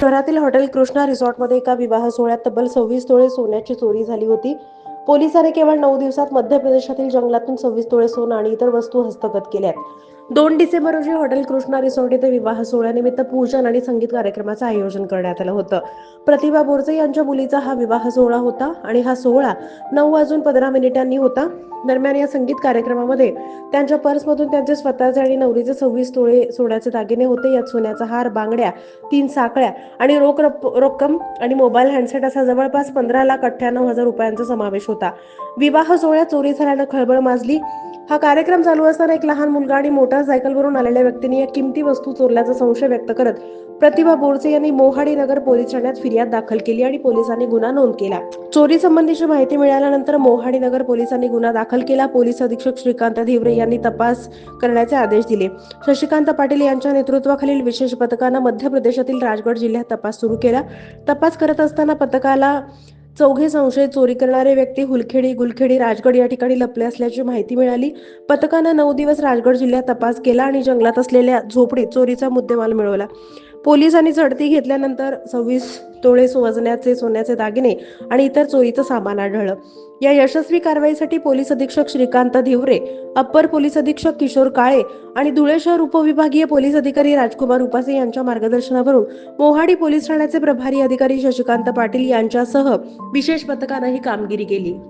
शहरातील हॉटेल कृष्णा रिसॉर्टमध्ये एका विवाह सोहळ्यात तब्बल सव्वीस तोळे सोन्याची चोरी झाली होती. पोलिसांनी केवळ नऊ दिवसात मध्य प्रदेशातील जंगलातून सव्वीस तोळे सोनं आणि इतर वस्तू हस्तगत केल्या आहेत दोन डिसेंबर रोजी हॉटेल कृष्णा रिसॉर्ट येथे विवाह सोहळ्यानिमित्त पूजन आणि संगीत कार्यक्रमाचं आयोजन करण्यात आलं होतं. प्रतिभा बोरसे यांच्या मुलीचा हा विवाह सोहळा होता आणि हा सोहळा नऊ वाजून पंधरा मिनिटांनी होता. दरम्यान या संगीत कार्यक्रमामध्ये त्यांच्या पर्समधून त्यांचे स्वतःचे आणि नवरीचे सव्वीस तोळे सोन्याचे दागिने होते. यात सोन्याचा हार बांगड्या तीन साकळ्या आणि रोख रक्कम आणि मोबाईल हँडसेट असा जवळपास पंधरा लाख अठ्ठ्याण्णव हजार रुपयांचा समावेश होता. विवाह सोहळ्यात चोरी झाल्यानं खळबळ माजली. हा कार्यक्रम चालू असताना एक लहान मुलगा आणि मोटार सायकलवरून आलेल्या व्यक्तीने या किमती वस्तू चोरल्याचा संशय व्यक्त करत प्रतिभा बोरसे यांनी मोहाडी नगर पोलीस ठाण्यात फिर्याद दाखल केली आणि पोलिसांनी गुन्हा नोंद केला. चोरी संबंधीची माहिती मिळाल्यानंतर मोहाडी नगर पोलिसांनी गुन्हा दाखल केला. पोलीस अधीक्षक श्रीकांत धिवरे यांनी तपास करण्याचे आदेश दिले. शशिकांत पाटील यांच्या नेतृत्वाखालील विशेष पथकानं मध्य प्रदेशातील राजगड जिल्ह्यात तपास सुरू केला. तपास करत असताना पथकाला चौघे संशयित चोरी करणारे व्यक्ती हुलखेडी गुलखेडी राजगड या ठिकाणी लपले असल्याची माहिती मिळाली. पथकानं नऊ दिवस राजगड जिल्ह्यात तपास केला आणि जंगलात असलेल्या झोपडीत चोरीचा मुद्देमाल मिळवला. पोलिसांनी झडती घेतल्यानंतर सव्वीस तोळे सुवजण्याचे सोन्याचे दागिने आणि इतर चोरीचं सामान आढळलं. या यशस्वी कारवाईसाठी पोलीस अधीक्षक श्रीकांत धिवरे अप्पर पोलीस अधीक्षक किशोर काळे आणि धुळे शहर उपविभागीय पोलीस अधिकारी राजकुमार उपासे यांच्या मार्गदर्शनावरून मोहाडी पोलीस ठाण्याचे प्रभारी अधिकारी शशिकांत पाटील यांच्यासह विशेष पथकानं ही कामगिरी केली.